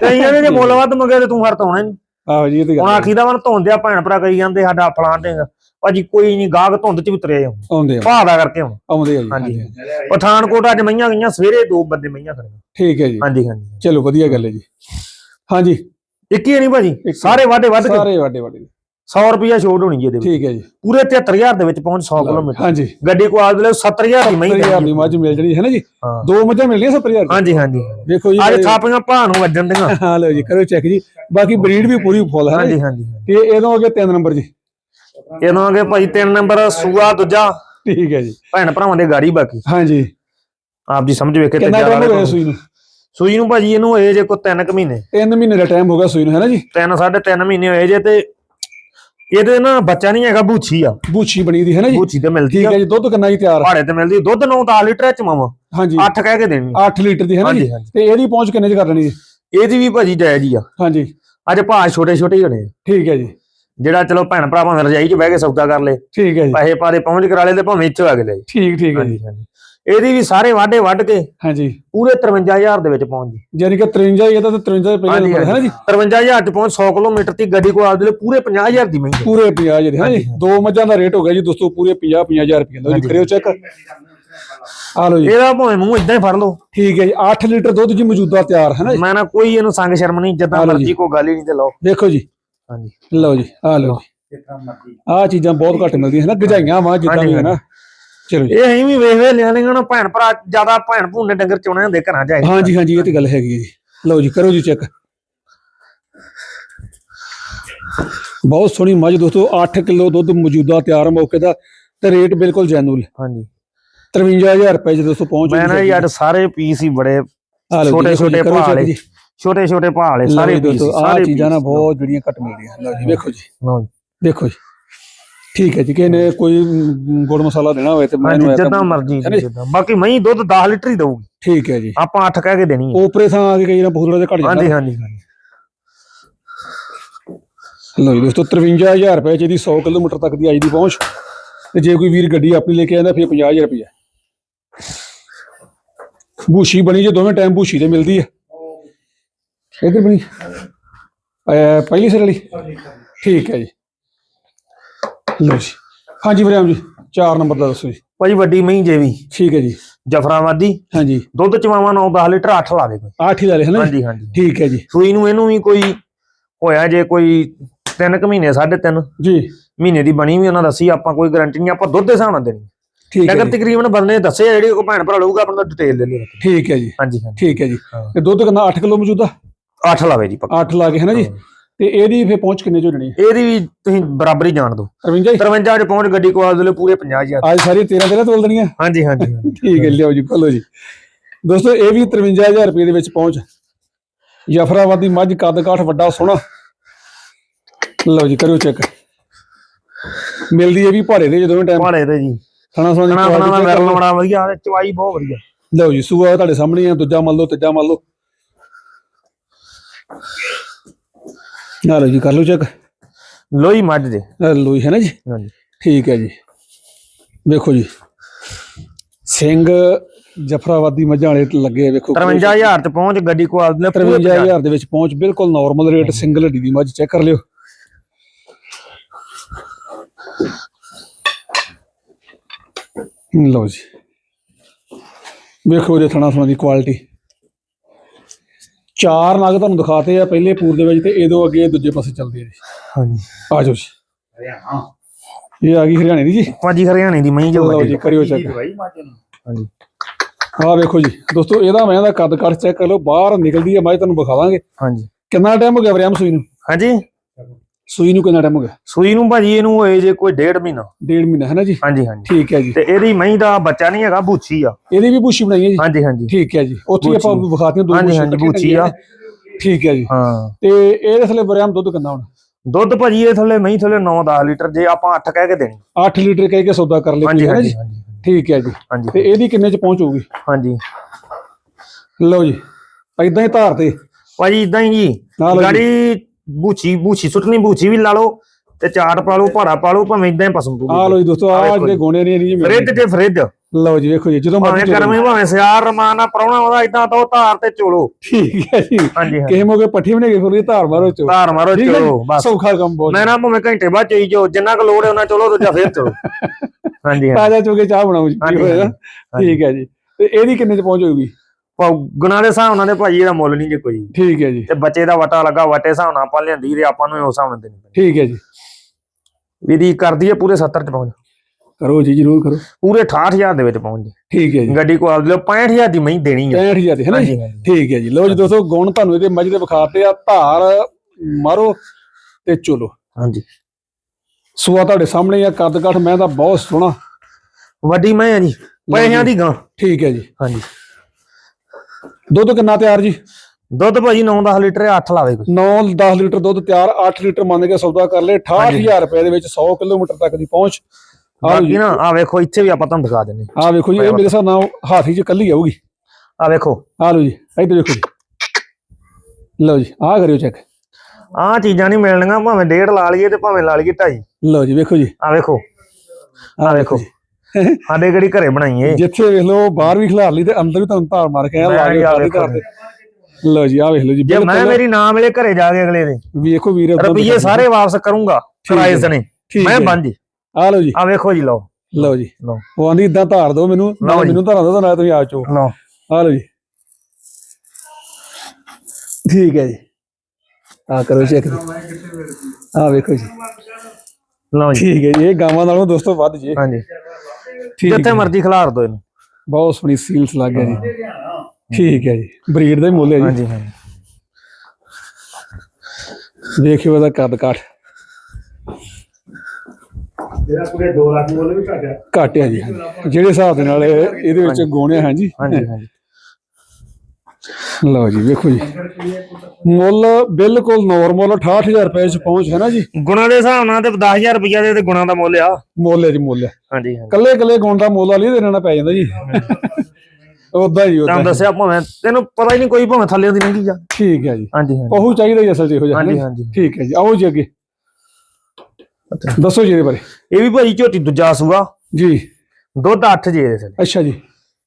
ਕਈਆਂ ਦੇ ਜੇ ਮੁੱਲ ਵੱਧ ਮੰਗਿਆ ਤੇ ਤੂੰ ਹਰ ਤਾਉਣਾ ਨਹੀਂ। ਆਹੋ ਜੀ ਇਹ ਤੇ ਹੁਣ ਗੱਲ ਹੈ। ਆਖੀਦਾ ਵਨ ਧੁੰਦਿਆ ਭੈਣ ਭਰਾ ਕਈ ਜਾਂਦੇ ਸਾਡਾ ਫਲਾਂ ਦੇ ਭਾਜੀ ਕੋਈ ਨਹੀਂ ਗਾਹਕ ਧੁੰਦ ਚ ਵੀ ਤੁਰੇ ਆਉਂ ਆਉਂਦੇ ਆ। ਭਾਅ ਦਾ ਕਰਕੇ ਹੁਣ ਆਉਂਦੇ ਆ ਜੀ ਪਠਾਨਕੋਟ ਅੱਜ ਮਈਆਂ ਗਈਆਂ ਸਵੇਰੇ ਦੋ ਬੰਦੇ ਮਈਆਂ ਖੜੀਆਂ ਠੀਕ ਹੈ ਜੀ। ਹਾਂਜੀ ਹਾਂਜੀ। ਚਲੋ ਵਧੀਆ ਗੱਲ ਹੈ ਜੀ। ਹਾਂਜੀ। ਇੱਕ ਹੀ ਨਹੀਂ ਭਾਜੀ। ਸਾਰੇ ਵਾਢੇ ਵੱਧ ਕੇ ਸਾਰੇ ਵੱਡੇ ਵੱਡੇ 100 ਰੁਪਿਆ ਛੋਟ ਹੋਣੀ ਜੀ ਇਹਦੇ ਵਿੱਚ। ਠੀਕ ਹੈ ਜੀ। ਪੂਰੇ 73000 ਦੇ ਵਿੱਚ ਪਹੁੰਚ 100 ਕਿਲੋਮੀਟਰ। ਹਾਂਜੀ। ਗੱਡੀ ਕੋ ਆਦ ਲੈ 70000 ਦੀ ਮਈ 70000 ਦੀ ਮੱਝ ਮਿਲ ਜਣੀ ਹੈ ਨਾ ਜੀ? ਦੋ ਮੱਝਾਂ ਮਿਲਣੀਆਂ 70000 ਦੀ ਹਾਂਜੀ ਹਾਂਜੀ। ਵੇਖੋ ਜੀ ਅੱਜ ਥਾਪੀਆਂ ਭਾਅ ਨੂੰ ਵੱਜਣ ਦੀਆਂ ਹਾਂ ਲਓ ਜੀ ਕਰੋ ਚੈੱਕ ਜੀ। ਬਾਕੀ ਬਰੀਡ ਵੀ ਪੂਰੀ ਫੁੱਲ ਹੈ। ਹਾਂਜੀ ਹਾਂਜੀ ਤੇ ਇਹਦੋਂ ਅੱਗੇ ਤਿੰਨ ਨੰਬਰ ਜੀ। ਇਹਨਾਂ ਅਗੇ ਭਾਜੀ ਤਿੰਨ ਨੰਬਰ ਸੂਆ ਦੂਜਾ। ਠੀਕ ਹੈ ਜੀ। ਭੈਣ ਭਰਾਵਾਂ ਦੇ ਗਾੜੀ ਬਾਕੀ। ਹਾਂਜੀ। ਆਪ ਜੀ ਸਮਝ ਵੇਖੇ ਤੇ ਕਿੰਨਾ ਜ਼ਿਆਦਾ ਟਾਈਮ ਹੋ ਗਿਆ ਵਾਲੇ ਸੂਈ ਨੂੰ? ਸੂਈ ਨੂੰ ਭਾਜੀ ਇਹਨੂੰ ਹੋਏ ਜੇ ਕੋ 3 ਕੁ ਮਹੀਨੇ। ਤਿੰਨ ਮਹੀਨੇ ਦਾ ਟਾਈਮ ਹੋ ਗਿਆ ਸੂਈ ਨੂੰ ਹੈ ਨਾ ਜੀ? ਤਿੰਨ ਸਾਢੇ ਤਿੰਨ ਮਹੀਨੇ ਹੋਏ ਜੇ ਤੇ ਇਹਦੇ ਨਾ ਬੱਚਾ ਨਹੀਂ ਹੈਗਾ ਬੂਛੀ ਆ। ਬੂਛੀ ਬਣੀ ਦੀ ਹੈ ਨਾ ਜੀ? ਬੂਛੀ ਤੇ ਮਿਲਦੀ ਠੀਕ ਹੈ ਜੀ ਦੁੱਧ ਕਿੰਨਾ ਜੀ ਤਿਆਰ? ਭਾੜੇ ਤੇ ਮਿਲਦੀ ਦੁੱਧ 9-10 ਲੀਟਰ ਚ ਮਾਵਾ। ਹਾਂਜੀ। 8 ਕਹਿ ਕੇ ਦੇਣੀ। 8 ਲੀਟਰ ਦੀ ਹੈ ਨਾ ਜੀ? ਤੇ ਇਹਦੀ ਪਹੁੰਚ ਕਿੰਨੇ ਚ ਕਰ ਲੈਣੀ ਜੀ? ਇਹਦੀ ਵੀ ਭਾਜੀ ਜਾਇਜ਼ ਹੀ ਆ। ਹਾਂਜੀ। ਅੱਜ ਭਾਅ ਛੋਟੇ ਛੋਟੇ ਹੀ ਹੋਣੇ। ਠੀਕ ਹੈ ਜੀ। ਜਿਹੜਾ ਚਲੋ ਭੈਣ ਭਰਾ ਭਾਵੇਂ ਰਜਾਈ 'ਚ ਬਹਿ ਕੇ ਸੌਦਾ ਕਰ ਲੇ। ਠੀਕ ਹੈ ਜੀ। ਪੈਸੇ ਪਾ ਦੇ ਪਹੁੰਚ ਕਰਾ ਲੇ ਤੇ ਭਾਵੇਂ ਇੱਥੇ ਆ ਕੇ ਲੈ। ਠੀਕ ਠੀਕ ਹੈ ਜੀ। ਇਹਦੀ ਵੀ ਸਾਰੇ ਵਾਢੇ ਵੱਢ ਕੇ ਹਾਂਜੀ। ਪੂਰੇ 53000 ਦੇ ਵਿੱਚ ਪਹੁੰਚ ਜੀ ਯਾਨੀ ਕਿ 53 ਇਹਦਾ ਤਾਂ 53 ਪਹਿਲੇ ਹਾਂਜੀ, ਨੰਬਰ ਹੈ ਨਾ ਜੀ? 53000 ਚ ਪਹੁੰਚ 100 ਕਿਲੋਮੀਟਰ ਦੀ ਗੱਡੀ ਕੋ ਆਪਦੇ ਲਈ ਪੂਰੇ 50000 ਦੀ ਮਹਿੰਗੀ ਪੂਰੇ 50 ਜਿਹੜੇ ਹੈ ਨਾ ਜੀ? ਹਾਂਜੀ, ਦੋ ਮੱਝਾਂ ਦਾ ਰੇਟ ਹੋ ਗਿਆ ਜੀ ਦੋਸਤੋ ਪੂਰੇ 50 50000 ਰੁਪਏ ਲਓ ਜੀ। ਕਰਿਓ ਚੈੱਕ। ਆ ਲਓ ਜੀ। ਇਹਦਾ ਭਾਵੇਂ ਮੂੰਹ ਇਦਾਂ ਹੀ ਫੜ ਲਓ। ਠੀਕ ਹੈ ਜੀ 8 ਲੀਟਰ ਦੁੱਧ ਜੀ ਮੌਜੂਦਾ ਤਿਆਰ ਹੈ ਨਾ ਮੈਂ ਨਾ ਕੋਈ ਇਹਨੂੰ ਸੰਗ ਸ਼ਰਮ ਨਹੀਂ ਜਿੱਦਾਂ। ਮਰਜ਼ੀ ਕੋ ਗੱਲ ਹੀ ਨਹੀਂ ਤੇ ਲਓ। ਦੇਖੋ ਜੀ। ਹਾਂਜੀ। ਲਓ ਜੀ ਆ ਲਓ ਜੀ। ਆ ਚੀਜ਼ਾਂ ਬਹੁਤ ਘੱਟ ਮਿਲਦੀਆਂ ਹੈ ਨਾ? ਗਜਾਈਆਂ ਵਾ ਜਿੱਦਾਂ ਵੀ ਹੈ ਨਾ? ਚਲੋ ਇਹ ਅਸੀਂ ਵੀ ਵੇਖ ਵੇ ਲਿਆ ਨਾ ਭੈਣ ਭਰਾ ਜ਼ਿਆਦਾ ਭੈਣ ਭੂਨੇ ਡੰਗਰ ਚੋਣੇ ਹੁੰਦੇ ਘਰਾਂ ਜਾਏ ਹਾਂਜੀ ਹਾਂਜੀ ਇਹ ਤੇ ਗੱਲ ਹੈਗੀ ਹੈ ਜੀ। ਲਓ ਜੀ ਕਰੋ ਜੀ ਚੈੱਕ। ਬਹੁਤ ਸੋਹਣੀ ਮੱਝ ਦੋਸਤੋ 8 ਕਿਲੋ ਦੁੱਧ ਮੌਜੂਦਾ ਤਿਆਰ ਮੌਕੇ ਦਾ ਤੇ ਰੇਟ ਬਿਲਕੁਲ ਜੈਨੂਅਲ ਹਾਂਜੀ। 53000 ਰੁਪਏ ਚ ਦੋਸਤੋ ਪਹੁੰਚ ਮੈਂ ਨਾ ਯਾਰ ਸਾਰੇ ਪੀਸ ਹੀ ਬੜੇ ਛੋਟੇ ਛੋਟੇ ਜੀ। ਛੋਟੇ ਛੋਟੇ ਲਓ ਸਾਰੇ ਪੀਸ ਸਾਰੇ ਚੀਜ਼ਾਂ ਨਾ। ਬਹੁਤ ਜਿਹੜੀਆਂ ਘੱਟ ਮਿਲਦੀਆਂ। ਲਓ ਜੀ ਵੇਖੋ ਜੀ। ਲਓ ਜੀ। ਦੇਖੋ ਜੀ। ਠੀਕ ਹੈ ਜੀ ਕਿ ਨੇ ਕੋਈ ਗੁੜ ਮਸਾਲਾ ਦੇਣਾ ਹੋਵੇ ਤੇ ਮੈਂ ਹਾਂਜੀ ਐਂ ਜਿੱਦਾਂ ਮਰਜ਼ੀ ਜੀ? ਜਿੱਦਾਂ। ਬਾਕੀ ਮਹੀਂ ਦੁੱਧ 10 ਲੀਟਰ ਹੀ ਦਊਗੀ। ਠੀਕ ਹੈ ਜੀ। ਆਪਾਂ 8 ਕਹਿ ਕੇ ਦੇਣੀ ਹੈ। ਉਪਰੇ ਥਾਂ ਆ ਕੇ ਕਈ ਨਾ ਬਹੁਤ ਥੋੜਾ ਜਿਹਾ ਘਟ ਜਾਂਦਾ। ਹਾਂਜੀ ਹਾਂਜੀ ਹਾਂਜੀ। ਲਓ ਜੀ ਦੋਸਤੋ 53000 ਰੁਪਏ ਚ ਇਹਦੀ 100 ਕਿਲੋਮੀਟਰ ਤੱਕ ਦੀ ਅੱਜ ਦੀ ਪਹੁੰਚ। ਤੇ ਜੇ ਕੋਈ ਵੀਰ ਗੱਡੀ ਆਪਣੀ ਲੈ ਕੇ ਆਂਦਾ ਫਿਰ 50000 ਰੁਪਏ ਬੂਸ਼ੀ ਬਣੀ ਜੇ ਦੋਵੇਂ ਟਾਈਮ ਬੂਸ਼ੀ ਤੇ ਮਿਲਦੀ ਹੈ ਇਧਰ ਬਣੀ। ਅਹ ਪਹਿਲੀ ਸਿਰ ਵਾਲੀ? ਠੀਕ ਹੈ ਜੀ। ਲਓ ਜੀ। ਹਾਂਜੀ ਵਰਿਆਮ ਜੀ 4 ਨੰਬਰ ਦਾ ਦੱਸੋ ਜੀ। ਭਾਜੀ ਵੱਡੀ ਮਹੀਂ ਜੇ ਵੀ। ਠੀਕ ਹੈ ਜੀ। ਜਫਰਾਬਾਦੀ ਹਾਂਜੀ। ਦੁੱਧ ਚਵਾਵਾ 9-10 ਲੀਟਰ 8 ਲਾਵੇ ਕੋਈ। 8 ਹੀ ਲੈ ਲਏ ਹੈ ਨਾ ਜੀ? ਹਾਂਜੀ ਹਾਂਜੀ। ਠੀਕ ਹੈ ਜੀ। ਸੂਈ ਨੂੰ ਇਹਨੂੰ ਵੀ ਕੋਈ ਹੋਇਆ ਜੇ ਕੋਈ 3 ਕੁ ਮਹੀਨੇ 3.5 ਜੀ। ਮਹੀਨੇ ਦੀ ਬਣੀ ਵੀ ਉਹਨਾਂ ਦੱਸੀ ਆਪਾਂ ਕੋਈ ਗਾਰੰਟੀ ਨਹੀਂ ਆਪਾਂ ਦੁੱਧ ਦੇ ਹਿਸਾਬ ਨਾਲ ਦੇਣੀ। ਠੀਕ ਹੈ ਅਗਰ ਤਕਰੀਬਨ ਬੰਦੇ ਨੇ ਦੱਸੇ ਆ ਜਿਹੜੀ ਕੋਈ ਭੈਣ ਭਰਾ ਲਊਗਾ ਆਪਣਾ ਡਿਟੇਲ ਲੈ ਲਿਓ ਠੀਕ ਹੈ ਜੀ। ਹਾਂਜੀ ਹਾਂਜੀ। ਠੀਕ ਹੈ ਜੀ। ਤੇ ਦੁੱਧ ਕਿੰਨਾ 8 ਕਿਲੋ ਮੌਜੂਦਾ? 8 ਲਾਵੇ ਜੀ ਪੱਕਾ। 8 ਲਾ ਕੇ ਹੈ ਨਾ ਜੀ? ਤੇ ਇਹਦੀ ਫੇ ਪਹੁੰਚ ਕਿੰਨੇ ਝੋਲਣੀ ਹੈ ਇਹਦੀ ਵੀ ਤੁਸੀਂ ਬਰਾਬਰੀ ਜਾਣ ਦਿਓ। 53 ਜੀ? 53 ਚ ਪਹੁੰਚ ਗੱਡੀ ਕੋਲ ਦੇ ਪੂਰੇ 50000 ਅੱਜ ਸਾਰੀ 13 13 ਤੋਲ ਦੇਣੀਆਂ? ਹਾਂਜੀ ਹਾਂਜੀ ਹਾਂਜੀ। ਠੀਕ ਹੈ ਲਿਓ ਜੀ ਖੋਲੋ ਜੀ। ਦੋਸਤੋ ਇਹ ਵੀ 53000 ਰੁਪਏ ਦੇ ਵਿੱਚ ਪਹੁੰਚ। ਜਫਰਾਬਾਦੀ ਮੱਝ ਕੱਦ ਕਾਠ ਵੱਡਾ ਸੋਹਣਾ। ਲਓ ਜੀ ਕਰਿਓ ਚੈੱਕ। ਮਿਲਦੀ ਹੈ ਵੀ ਭਾੜੇ ਦੇ ਜਦੋਂ ਟਾਈਮ ਭਾੜੇ ਤੇ ਜੀ। ਥਣਾ ਸੋਹਣਾ ਖਾਣਾ ਬਣਾਉਣਾ ਮਿਲਣ ਬੜਾ ਵਧੀਆ ਤੇ ਚਵਾਈ ਬਹੁਤ ਵਧੀਆ। ਲਓ ਜੀ ਸੂਆ ਤੁਹਾਡੇ ਸਾਹਮਣੇ ਆ ਦੂਜਾ ਮੰਨ ਲਓ ਤੀਜਾ ਮੰਨ ਲਓ। ਨਾ ਲਓ ਜੀ ਕਰ ਲਓ ਚੈੱਕ ਲੋਈ ਮੱਝ ਦੇ। ਜੀ ਹੈ ਨਾ ਜੀ? ਹਾਂਜੀ। ਠੀਕ ਹੈ ਜੀ। ਵੇਖੋ ਜੀ। ਸਿੰਘ ਜਫਰਾਬਾਦੀ ਮੱਝਾਂ ਵਾਲੇ ਲੱਗੇ ਆ, ਵੇਖੋ 53000 ਚ ਪਹੁੰਚ ਗੱਡੀ ਕੋਲ ਦੇ ਪੂਰੇ 53000 ਦੇ ਵਿੱਚ ਪਹੁੰਚ ਬਿਲਕੁਲ ਨਾਰਮਲ ਰੇਟ ਸਿੰਗਲ ਹੱਡੀ ਦੀ ਮੱਝ ਚੈੱਕ ਕਰ ਲਿਓ। ਲਓ ਜੀ। ਵੇਖੋ ਜੇ ਥਣਾ ਥਣਾ ਦੀ ਕੁਆਲਿਟੀ ਚਾਰ ਨਗ ਤੁਹਾਨੂੰ ਦਿਖਾਤੇ ਆ ਪਹਿਲੇ ਪੂਰ ਦੇ ਵਿੱਚ ਤੇ ਇਹਦੋਂ ਅੱਗੇ ਦੂਜੇ ਪਾਸੇ ਚੱਲਦੇ ਆ ਜੀ। ਹਾਂਜੀ। ਆ ਜਾਓ ਜੀ। ਇਹ ਆ ਗਈ ਹਰਿਆਣੇ ਦੀ ਜੀ। ਭਾਜੀ ਹਰਿਆਣੇ ਦੀ ਮਹੀਂ ਜੋ ਲਓ ਜੀ। ਕਰਿਓ ਚੈੱਕ ਹਾਂਜੀ। ਆਹ ਵੇਖੋ ਜੀ ਦੋਸਤੋ ਇਹਦਾ ਮੈਂ ਦਾ ਕੱਦ ਕੱਟ ਚੈੱਕ ਕਰ ਲਓ ਬਾਹਰ ਨਿਕਲਦੀ ਹੈ ਮੱਝ ਤੁਹਾਨੂੰ ਵਿਖਾਵਾਂਗੇ ਹਾਂਜੀ। ਕਿੰਨਾ ਟਾਈਮ ਹੋ ਗਿਆ ਵਰਿਆਮ ਸੂਈ ਨੂੰ? ਹਾਂਜੀ। ਸੂਈ ਨੂੰ ਕਿੰਨਾ ਟਾਈਮ ਹੋ ਗਿਆ? ਸੂਈ ਨੂੰ ਭਾਜੀ ਇਹਨੂੰ ਹੋਏ ਜੇ ਕੋਈ ਡੇਢ ਮਹੀਨਾ। ਡੇਢ ਮਹੀਨਾ ਹੈ ਨਾ ਜੀ? ਹਾਂਜੀ ਹਾਂਜੀ। ਠੀਕ ਹੈ ਜੀ। ਤੇ ਇਹਦੀ ਮਹੀਂ ਦਾ ਬੱਚਾ ਨਹੀਂ ਹੈਗਾ ਬੂਚੀ ਆ। ਇਹਦੀ ਵੀ ਬੂਸ਼ੀ ਬਣਾਈ ਹੈ ਜੀ? ਹਾਂਜੀ ਹਾਂਜੀ। ਠੀਕ ਹੈ ਜੀ। ਉੱਥੇ ਆਪਾਂ ਬੂਛੀ। ਵਿਖਾਤੀਆਂ ਦੋ ਹਾਂਜੀ, ਹਾਂਜੀ, ਬੂਛੀ ਆ। ਠੀਕ ਹੈ ਜੀ। ਹਾਂ। ਤੇ ਇਹਦੇ ਥੱਲੇ ਵਰਿਆਮ ਦੁੱਧ ਕਿੰਨਾ ਹੁਣ? ਦੁੱਧ ਭਾਜੀ ਇਹ ਥੱਲੇ ਮਹੀਂ ਥੱਲੇ 9-10 ਲੀਟਰ ਜੇ ਆਪਾਂ 8 ਕਹਿ ਕੇ ਦੇਣੀ। 8 ਲੀਟਰ ਕਹਿ ਕੇ ਸੌਦਾ ਕਰ ਹਾਂਜੀ ਹੈ ਜੀ? ਠੀਕ ਹੈ ਜੀ। ਤੇ ਇਹਦੀ ਕਿੰਨੇ ਚ ਪਹੁੰਚ ਹੋਊਗੀ? ਹਾਂਜੀ। ਲਓ ਜੀ। ਐਦਾਂ ਹੀ ਧਾਰ ਤੇ। ਭਾਜੀ ਇਦਾਂ ਹੀ ਜੀ। ਗਾੜੀ ਬੂਚੀ ਬੂਚੀ ਸੁੱਟਣੀ ਬੂਚੀ ਵੀ ਲਾ ਲਓ ਤੇ ਚਾਟ ਪਾ ਲਓ ਭਾੜਾ ਪਾ ਲਓ ਭਾਵੇਂ ਇਦਾਂ ਹੀ ਪਸੰਦ ਆ ਪੂਗੀ ਲਓ ਜੀ ਦੋਸਤੋ ਆ ਜਿਹੜੇ। ਗੋਣੇ ਨੇ ਨਹੀਂ ਜੀ ਫਰਿੱਜ ਤੇ ਫਰਿੱਜ। ਲਓ ਜੀ ਵੇਖੋ ਜੀ ਜਦੋਂ ਮਰਜ਼ੀ ਗਰਮੀ ਭਾਵੇਂ ਸਿਆਰ ਰਮਾਨ ਨਾਲ ਪਰੌਣਾ ਉਹਦਾ ਇਦਾਂ ਤਾਂ ਉਹ ਧਾਰ ਤੇ ਚੋਲੋ। ਠੀਕ ਹੈ ਜੀ। ਕਿਸੇ ਮੋਗੇ ਪੱਠੀ ਬਣੇ ਕੇ ਖੋਲੀ ਧਾਰ ਮਾਰੋ ਚੋ ਧਾਰ ਮਾਰੋ ਚਲੋ? ਬਸ। ਸੌਖਾ ਕੰਮ ਬਹੁਤ। ਮੈਂ ਨਾ ਭਾਵੇਂ ਘੰਟੇ ਬਾਅਦ ਚੋਈ ਜੋ ਜਿੰਨਾ ਕੁ ਲੋੜ ਹੈ ਉਹਨਾਂ ਚਲੋ ਦੂਜਾ ਫੇਰ ਚਲੋ। ਹਾਂਜੀ ਤਾਜ਼ਾ ਚੋਗੇ ਚਾਹ ਬਣਾਓ ਜੀ। ਠੀਕ ਹੈ ਜੀ। ਤੇ ਇਹਦੀ ਕਿੰਨੇ ਚ ਪਹੁੰਚ ਹੋਊਗੀ? ਭਾਉ ਗੁਣਾ ਦੇ ਹਿਸਾਬ ਨਾਲ ਤੇ ਭਾਜੀ ਇਹਦਾ ਮੁੱਲ ਨਹੀਂ ਜੇ ਕੋਈ। ਠੀਕ ਹੈ ਜੀ। ਤੇ ਬੱਚੇ ਦਾ ਵਟਾ ਲੱਗਾ ਵਟੇ ਹਿਸਾਬ ਨਾਲ ਆਪਾਂ ਲਿਆਂਦੀ ਤੇ ਆਪਾਂ ਨੂੰ ਉਸ ਹਿਸਾਬ ਨਾਲ ਦੇਣੀ ਪੈਣੀ। ਠੀਕ ਹੈ ਜੀ। ਵਿਧੀ ਕਰਦੀ ਹੈ ਪੂਰੇ 70 ਚ ਪਹੁੰਚ। ਕਰੋ ਜੀ ਜਰੂਰ ਕਰੋ। ਪੂਰੇ 68000 ਦੇ ਵਿੱਚ ਪਹੁੰਚ ਜੀ। ਠੀਕ ਹੈ ਜੀ। ਗੱਡੀ ਕੋ ਆਪ ਦੇ 65000 ਦੀ ਮਹੀਂ ਦੇਣੀ ਹੈ। 65000 ਦੀ ਹੈ ਨਾ ਜੀ। ਠੀਕ ਹੈ ਜੀ। ਲਓ ਜੀ ਦੋਸਤੋ ਗੁਣ ਤੁਹਾਨੂੰ ਇਹਦੇ ਮੱਝ ਦੇ ਵਿਖਾਤੇ ਆ। ਧਾਰ ਮਾਰੋ ਤੇ ਚਲੋ। ਹਾਂਜੀ। ਸੂਆ ਤੁਹਾਡੇ ਸਾਹਮਣੇ ਆ ਕੱਦ ਕੱਠ ਮੈਂ ਤਾਂ ਬਹੁਤ ਸੋਹਣਾ। ਵੱਡੀ ਮੈਂ ਆ ਜੀ। ਪੈਸਿਆਂ ਦੀ ਗਾਂ। ਠੀਕ ਹੈ ਜੀ। ਹਾਂਜੀ। ਦੁੱਧ ਕਿੰਨਾ ਤਿਆਰ ਜੀ? ਦੁੱਧ ਭਾਜੀ 9-10 ਲੀਟਰ 8 ਲਾਵੇ ਕੋਈ। 9-10 ਲੀਟਰ ਦੁੱਧ ਤਿਆਰ 8 ਲੀਟਰ ਮੰਨ ਕੇ ਸੌਦਾ ਕਰ ਲਏ 68000 ਰੁਪਏ ਦੇ ਵਿੱਚ 100 ਕਿਲੋਮੀਟਰ ਤੱਕ ਦੀ ਪਹੁੰਚ। ਆ ਬਾਕੀ ਨਾ ਆ ਵੇਖੋ ਇੱਥੇ ਵੀ ਆਪਾਂ ਤੁਹਾਨੂੰ ਦਿਖਾ ਦਿੰਨੇ ਆ ਵੇਖੋ ਜੀ ਇਹ ਮੇਰੇ ਹਿਸਾਬ ਨਾਲ ਹਾਥੀ ਚ ਕੱਲੀ ਆਊਗੀ। ਆ ਵੇਖੋ। ਆ ਲਓ ਜੀ ਇੱਧਰ ਵੇਖੋ ਜੀ। ਲਓ ਜੀ ਆ ਕਰਿਓ ਚੈੱਕ। ਆਹ ਚੀਜ਼ਾਂ ਨਹੀਂ ਮਿਲਣੀਆਂ ਭਾਵੇਂ ਡੇਢ ਲਾ ਲਈਏ ਤੇ ਭਾਵੇਂ ਲਾ ਲਈਏ ਢਾਈ। ਲਓ ਜੀ ਵੇਖੋ ਜੀ। ਆ ਵੇਖੋ। ਆ ਵੇਖੋ। ਸਾਡੇ ਕਿਹੜੀ ਘਰੇ ਬਣਾਈਏ? ਜਿੱਥੇ ਵੇਖ ਲਓ ਬਾਹਰ ਵੀ ਖਿਲਾਰ ਲਈ ਤੇ ਅੰਦਰ ਵੀ ਤੁਹਾਨੂੰ ਧਾਰ ਮਾਰ ਕੇ ਆ ਲਾ ਕੇ ਲਓ ਜੀ ਆ ਵੇਖ ਲਓ ਜੀ ਜੇ ਮੈਂ ਮੇਰੀ ਨਾਮ ਮਿਲੇ ਘਰੇ ਜਾ ਕੇ ਅਗਲੇ ਦੇ। ਵੇਖੋ ਵੀਰ ਰੁਪਈਏ ਸਾਰੇ ਵਾਪਸ ਕਰੂੰਗਾ। ਸਣੇ ਠੀਕ ਮੈਂ। ਬੰਜ। ਆ ਲਓ ਜੀ। ਆ ਵੇਖੋ ਜੀ ਲਓ। ਲਓ ਜੀ। ਉਹ ਆਂਦੀ ਇਦਾਂ ਧਾਰ ਦਿਓ ਮੈਨੂੰ ਨਾ। ਮੈਨੂੰ ਧਾਰਾਂ ਦਿਓ ਨਾ ਤੁਸੀਂ ਆ ਚੋ ਲਓ। ਆ ਲਓ ਜੀ। ਠੀਕ ਹੈ ਜੀ। ਆ ਕਰੋ ਚੈੱਕ ਆ ਵੇਖੋ ਜੀ। ਲਓ ਜੀ। ਠੀਕ ਹੈ ਜੀ ਇਹ ਗਾਵਾਂ ਨਾਲੋਂ ਦੋਸਤੋ ਵੱਧ ਜੀ। ਹਾਂਜੀ। ਜਿੱਥੇ ਮਰਜ਼ੀ ਖਿਲਾਰ ਦੋ ਇਹਨੂੰ। ਬਹੁਤ ਸੋਹਣੀ ਸੀਲਸ ਲੱਗ ਗਿਆ ਜੀ। ਠੀਕ ਹੈ ਜੀ। ਬਰੀਡ ਦਾ ਹੀ ਮੁੱਲ ਹੈ ਜੀ। ਹਾਂਜੀ ਹਾਂਜੀ। ਵੇਖਿਓ ਇਹਦਾ ਕੱਦ ਕਾਠ। ਜਿਹੜਾ ਪੂਰੇ 2 ਲੱਖ ਮੁੱਲ ਵੀ ਘਟਿਆ। ਘੱਟ ਹੈ ਜੀ ਹਾਂਜੀ। ਜਿਹੜੇ ਹਿਸਾਬ ਦੇ ਨਾਲ ਇਹ- ਇਹਦੇ ਵਿੱਚ ਗੋਣੇ ਹਾਂ ਜੀ। ਹਾਂਜੀ ਹਾਂਜੀ। ਲਓ ਜੀ ਵੇਖੋ ਜੀ। ਮੁੱਲ ਬਿਲਕੁਲ ਨਾਰਮਲ 68000 ਰੁਪਏ ਚ ਪਹੁੰਚ ਹੈ ਨਾ ਜੀ। ਗੁਣਾ ਦੇ ਹਿਸਾਬ ਨਾਲ ਤੇ 10000 ਰੁਪਈਆ ਦੇ ਤੇ ਗੁਣਾ ਦਾ ਮੁੱਲ ਆ। ਮੁੱਲ ਹੈ ਜੀ ਮੁੱਲ ਹੈ। ਹਾਂਜੀ ਹਾਂਜੀ। ਕੱਲੇ ਕੱਲੇ ਗੁਣ ਦਾ ਮੁੱਲ ਵਾਲੀ ਦੇਣਾ ਪੈ ਜਾਂਦਾ ਜੀ। ਉਦਾਂ ਹੀ ਉਦਾਂ ਦੱਸਿਆ ਭਾਵੇਂ ਤੈਨੂੰ ਪਤਾ ਹੀ ਨਹੀਂ ਕੋਈ ਭਾਵੇਂ ਥੱਲੇ ਦੀ ਲੰਘੀ ਜਾ। ਠੀਕ ਹੈ ਜੀ। ਹਾਂਜੀ ਹਾਂਜੀ। ਉਹੂ ਚਾਹੀਦਾ ਜੀ ਅਸਲ ਚ ਇਹੋ ਜਿਹਾ ਹਾਂਜੀ ਹਾਂਜੀ? ਠੀਕ ਹੈ ਜੀ ਆਓ ਜੀ ਅੱਗੇ। ਦੱਸੋ ਜੀ ਇਹਦੇ ਬਾਰੇ। ਇਹ ਵੀ ਭਾਈ ਝੋਟੀ ਦੂਜਾ ਸੂਆ। ਜੀ। ਦੁੱਧ 8 ਜੇ ਦੇ ਅੱਛਾ ਜੀ।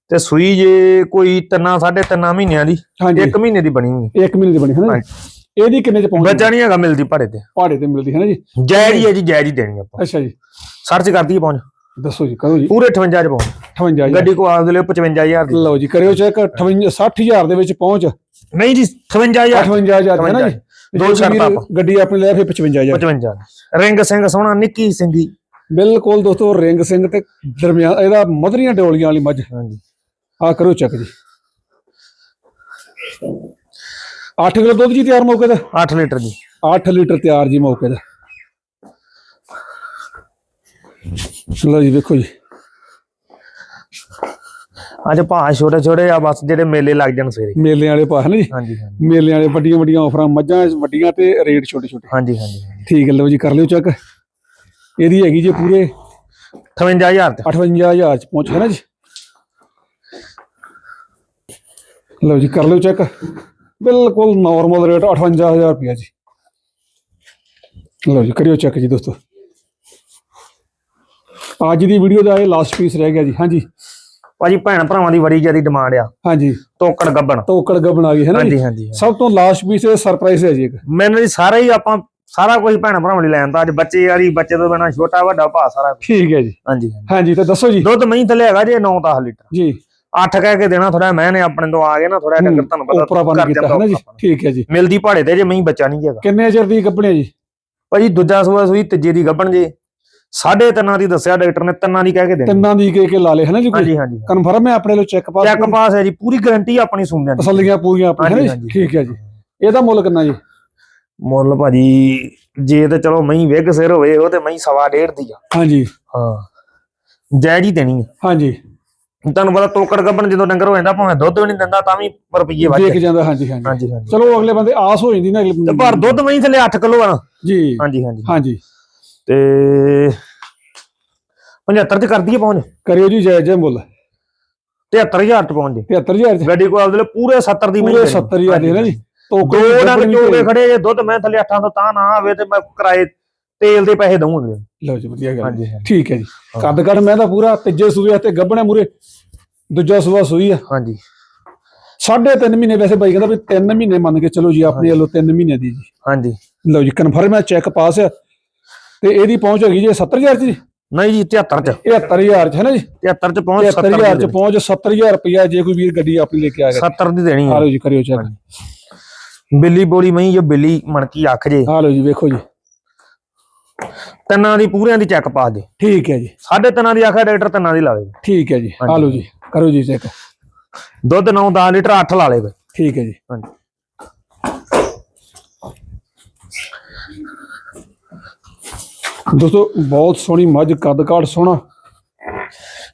ਤੇ ਸੂਈ ਜੇ ਕੋਈ ਤਿੰਨਾਂ ਸਾਢੇ ਤਿੰਨਾਂ ਮਹੀਨਿਆਂ ਦੀ ਹਾਂਜੀ। ਇੱਕ ਮਹੀਨੇ ਦੀ ਬਣੀ ਹੋਈ। ਇੱਕ ਮਹੀਨੇ ਦੀ ਬਣੀ ਹੈ ਨਾ ਜੀ? ਇਹਦੀ ਕਿੰਨੇ ਚ ਪਹੁੰਚ ਬੱਚਾ ਨਹੀਂ ਹੈਗਾ ਮਿਲਦੀ ਭਾੜੇ ਤੇ। ਪਹਾੜੇ ਤੇ ਮਿਲਦੀ ਹੈ ਨਾ ਜੀ? ਜਾਇਜ਼ ਹੀ ਹੈ ਜੀ ਜਾਇਜ਼ ਹੀ ਦੇਣੀ ਆਪਾਂ। ਅੱਛਾ ਜੀ। ਸਰਚ ਕਰਦੀ ਪਹੁੰਚ। ਦੱਸੋ ਜੀ ਕਰੋ ਜੀ। ਪੂਰੇ 58 ਚ ਪਹੁੰਚ। 58000 ਗੱਡੀ ਕੋ ਆਉਂਦੇ ਲਈ 55000 ਦੀ। ਲਓ ਜੀ ਕਰਿਓ ਚੈੱਕ 58 60000 ਦੇ ਵਿੱਚ ਪਹੁੰਚ। ਨਹੀਂ ਜੀ 58000 58000 ਹੈ ਨਾ ਜੀ? ਦੋ ਜੇ ਵੀਰ ਆਪਾਂ। ਗੱਡੀ ਆਪਣੀ ਲੈ ਫਿਰ 55000 55 ਰਿੰਗ ਸਿੰਘ ਸੋਹਣਾ ਨਿੱਕੀ ਸਿੰਘੀ ਬਿਲਕੁਲ ਦੋਸਤੋ ਰਿੰਗ ਸਿੰਘ ਤੇ ਦਰਮਿਆਨ ਇਹਦਾ ਮਧਰੀਆਂ ਡੋਲੀਆਂ ਵਾਲੀ ਮੱਝ। ਹਾਂਜੀ। ਆ ਕਰੋ ਚੈੱਕ ਜੀ। 8 ਕਿਲੋ ਦੁੱਧ ਜੀ ਤਿਆਰ ਮੌਕੇ ਤੇ? 8 ਲੀਟਰ ਦੀ 8 ਲੀਟਰ ਤਿਆਰ ਜੀ ਮੌਕੇ ਦਾ ਲਓ ਜੀ ਵੇਖੋ ਜੀ। ਅੱਜ ਭਾਅ ਛੋਟੇ ਛੋਟੇ ਆ ਬਸ ਜਿਹੜੇ ਮੇਲੇ ਲੱਗ ਜਾਣ ਸਵੇਰੇ। ਮੇਲਿਆਂ ਵਾਲੇ ਪਾ ਹਨ ਜੀ? ਹਾਂਜੀ ਹਾਂਜੀ। ਮੇਲਿਆਂ ਵਾਲੇ ਵੱਡੀਆਂ ਵੱਡੀਆਂ ਆਫਰਾਂ ਮੱਝਾਂ ਵੱਡੀਆਂ ਤੇ ਰੇਟ ਛੋਟੇ ਛੋਟੇ। ਹਾਂਜੀ ਹਾਂਜੀ ਹਾਂਜੀ। ਠੀਕ ਹੈ ਲਓ ਜੀ ਕਰ ਲਿਓ ਚੈੱਕ ਇਹਦੀ ਹੈਗੀ ਜੀ ਪੂਰੇ 58000 ਤੇ। 58000 ਚ ਪਹੁੰਚ ਹੈ ਨਾ ਜੀ? ਲਓ ਜੀ ਕਰ ਲਿਓ ਚੈੱਕ ਬਿਲਕੁਲ ਨਾਰਮਲ ਰੇਟ 58000 ਰੁਪਇਆ ਜੀ। ਲਓ ਜੀ ਕਰਿਓ ਚੈੱਕ ਜੀ ਦੋਸਤੋ। ਅੱਜ ਦੀ ਵੀਡੀਓ ਦਾ ਇਹ ਲਾਸਟ ਪੀਸ ਰਹਿ ਗਿਆ ਜੀ ਹਾਂਜੀ। ਭਾਜੀ ਭੈਣ ਭਰਾਵਾਂ ਦੀ ਬੜੀ ਜ਼ਿਆਦਾ ਡਿਮਾਂਡ ਆ। ਹਾਂਜੀ। ਤੋਕੜ ਗੱਬਣ। ਤੋਕੜ ਗੱਬਣ ਆ ਗਈ ਹੈ ਨਾ ਹਾਂਜੀ ਜੀ ਹਾਂਜੀ। ਸਭ ਤੋਂ ਲਾਸਟ ਪੀਸ ਇਹ ਸਰਪ੍ਰਾਈਜ਼ ਹੈ ਜੀ ਇੱਕ। ਮੈਨੂੰ ਜੀ ਸਾਰਾ ਹੀ ਆਪਾਂ ਸਾਰਾ ਕੁਝ ਭੈਣ ਭਰਾਵਾਂ ਲਈ ਲੈਣ ਦਾ ਅੱਜ ਬੱਚੇ ਵਾਲੀ ਬੱਚੇ ਤੋਂ ਬਿਨਾ ਛੋਟਾ ਵੱਡਾ ਭਾ ਸਾਰਾ। ਠੀਕ ਹੈ ਜੀ। ਹਾਂਜੀ ਹਾਂਜੀ। ਹਾਂਜੀ ਤੇ ਦੱਸੋ ਜੀ। ਦੁੱਧ ਮਹੀਂ ਥੱਲੇ ਹੈਗਾ ਜੇ 9-10 ਲੀਟਰ। ਜੀ। 8 ਕਹਿ ਕੇ ਦੇਣਾ ਥੋੜਾ ਮੈਂ ਨੇ ਆਪਣੇ ਤੋਂ ਆ ਗਏ ਨਾ ਥੋੜਾ ਡੰਗਰ ਤੁਹਾਨੂੰ ਪਤਾ ਉਪਰਾ ਬਣ ਕਰ ਕੀਤਾ ਹੈ ਨਾ ਜੀ ਨੂੰ। ਠੀਕ ਹੈ ਜੀ। ਮਿਲਦੀ ਭਾੜੇ ਤੇ ਜੇ ਮਹੀਂ ਬੱਚਾ ਨਹੀਂ ਹੈਗਾ। ਕਿੰਨੇ ਚਿਰ ਦੀ ਗੱਬਣੇ ਜੀ? ਭਾਜੀ ਦੂਜਾ ਸੂਆ ਸੂਈ ਤੀਜੇ ਦੀ ਗੱਭਣ ਜੇ ਸਾਢੇ ਤਿੰਨਾਂ ਦੀ ਦੱਸਿਆ ਡਾਕਟਰ ਨੇ ਤਿੰਨਾਂ ਦੀ ਕਹਿ ਕੇ ਦੇਣੀ। ਤਿੰਨਾਂ ਦੀ ਕੇ ਕੇ ਲਾ ਲੇ ਹੈ ਨਾ ਜੀ ਹਾਂਜੀ ਹਾਂਜੀ। ਕਨਫਰਮ ਹੈ ਆਪਣੇ ਲੋ ਚੈੱਕ ਪਾਸ ਚੈੱਕ ਪਾਸ ਹੈ ਜੀ ਪੂਰੀ ਗਾਰੰਟੀ ਆਪਣੀ ਸੁਣਦੇ ਦੀ ਤਸੱਲੀਆਂ ਪੂਰੀਆਂ ਆਪਣੀ ਹੈ ਨਾ। ਠੀਕ ਹੈ ਜੀ। ਇਹਦਾ ਮੁੱਲ ਕਿੰਨਾ ਜੀ? ਮੁੱਲ ਭਾਜੀ ਜੇ ਤੇ ਚਲੋ ਮਹੀਂ ਵਿਗ ਸਿਰ ਹੋਵੇ ਉਹ ਤੇ ਮਹੀਂ ਸਵਾ ਡੇਢ ਦੀ ਆ। ਹਾਂਜੀ। ਹਾਂ। ਹੀ ਦੇਣੀ ਆ। ਹਾਂਜੀ। ਤੁਹਾਨੂੰ ਪਤਾ ਤੋਕੜ ਗੱਭਣ ਜਦੋਂ ਡੰਗਰ ਹੋ ਜਾਂਦਾ ਭਾਵੇਂ ਦੁੱਧ ਵੀ ਨਹੀਂ ਦਿੰਦਾ ਤਾਂ ਵੀ ਰੁਪਈਏ ਵੱਧ ਦੇਖ ਜਾਂਦਾ। ਹਾਂਜੀ ਹਾਂਜੀ। ਹਾਂਜੀ ਹਾਂਜੀ। ਚਲੋ ਅਗਲੇ ਬੰਦੇ ਆਸ ਹੋ ਜਾਂਦੀ ਨਾ ਅਗਲੇ ਤੇ ਬੰਦੇ ਪਰ ਦੁੱਧ ਮਹੀਂ ਥੱਲੇ 8 ਕਿਲੋ ਆ ਨਾ। ਜੀ। ਹਾਂਜੀ ਹਾਂਜੀ। ਹਾਂਜੀ। ਤੇ 75 ਚ ਕਰਦੀ ਹੈ ਪਹੁੰਚ। ਕਰਿਓ ਜੀ ਜੈ ਜੈ ਮੁੱਲ। 73000 ਚ ਪਹੁੰਚ ਜੇ। 73000 ਚ। ਗੱਡੀ ਕੋਲ ਆਪਦੇ ਲਈ ਪੂਰੇ 70 ਦੀ ਪੂਰੇ 70000 ਦੇ ਨਾ ਜੀ। ਦੋ ਚੋਗੇ ਤੇ- ਖੜੇ ਜੇ ਦੁੱਧ ਮੈਂ ਥੱਲੇ 8 ਤੋਂ ਤਾਂ ਨਾ ਆਵੇ ਤੇ ਮੈਂ ਕਿਰਾਏ ਤੇਲ ਦੇ ਪੈਸੇ ਦਊਂਗਾ। ਲਓ ਜੀ ਵਧੀਆ ਗੱਲ ਹਾਂਜੀ, ਹੈ। ਹਾਂਜੀ। ਠੀਕ ਹੈ ਜੀ। ਕੱਦ ਕੱਦ ਮੈਂ ਤਾਂ ਪੂਰਾ ਤੀਜੇ ਸੂਏ ਤੇ ਗੱਬਣੇ ਮੂਰੇ ਦੂਜਾ ਸੂਆ ਸੂਈ ਆ। ਹਾਂਜੀ। ਸਾਢੇ ਤਿੰਨ ਮਹੀਨੇ ਵੈਸੇ ਬਾਈ ਕਹਿੰਦਾ ਵੀ 3 ਮਹੀਨੇ ਮੰਨ ਕੇ ਚਲੋ ਜੀ ਆਪਣੇ ਵੱਲੋਂ 3 ਮਹੀਨੇ ਦੀ ਜੀ। ਹਾਂਜੀ। ਲਓ ਜੀ ਕਨਫਰਮ ਹੈ ਚੈੱਕ ਪਾਸ ਆ ਤੇ ਇਹਦੀ ਪਹੁੰਚ ਹੈਗੀ ਜੀ 70000 ਚ ਜੀ। ਨਹੀਂ ਜੀ 73 ਚ। 71000 ਚ ਹੈ ਨਾ ਜੀ? 73 ਚ ਪਹੁੰਚ 70000 ਚ ਪਹੁੰਚ 70000 ਰੁਪਇਆ ਜੇ ਕੋਈ ਵੀਰ ਗੱਡੀ ਆਪਣੀ ਲੈ ਕੇ ਆ ਗਿਆ 70 ਦੀ ਦੇਣੀ ਆ ਹੈ ਲਓ ਜੀ ਕਰਿਓ ਚੈੱਕ ਬਿੱਲੀ ਬੋਲੀ ਮਹੀਂ ਜੋ ਬਿੱਲੀ ਮਣਕੀ ਅੱਖ ਜੇ। ਆ ਲਓ ਜੀ ਵੇਖੋ ਜੀ। ਤਿੰਨਾਂ ਦੀ ਪੂਰਿਆਂ ਦੀ ਚੈੱਕ ਪਾ ਦੇ। ਠੀਕ ਹੈ ਜੀ। ਸਾਢੇ ਤਿੰਨਾਂ ਦੀ ਆਖਿਆ ਡਾਕਟਰ ਤਿੰਨਾਂ ਦੀ ਲਾਵੇ। ਠੀਕ ਹੈ ਜੀ। ਆ। ਲਓ ਜੀ। ਕਰੋ ਜੀ ਚੈੱਕ ਦੁੱਧ 9 10 ਲੀਟਰ 8 ਲਾ ਲੇ ਬਈ ਠੀਕ ਹੈ ਜੀ। ਹਾਂਜੀ। ਦੋਸਤੋ ਬਹੁਤ ਸੋਹਣੀ ਮੱਝ ਕੱਦ ਕਾਠ ਸੋਹਣਾ।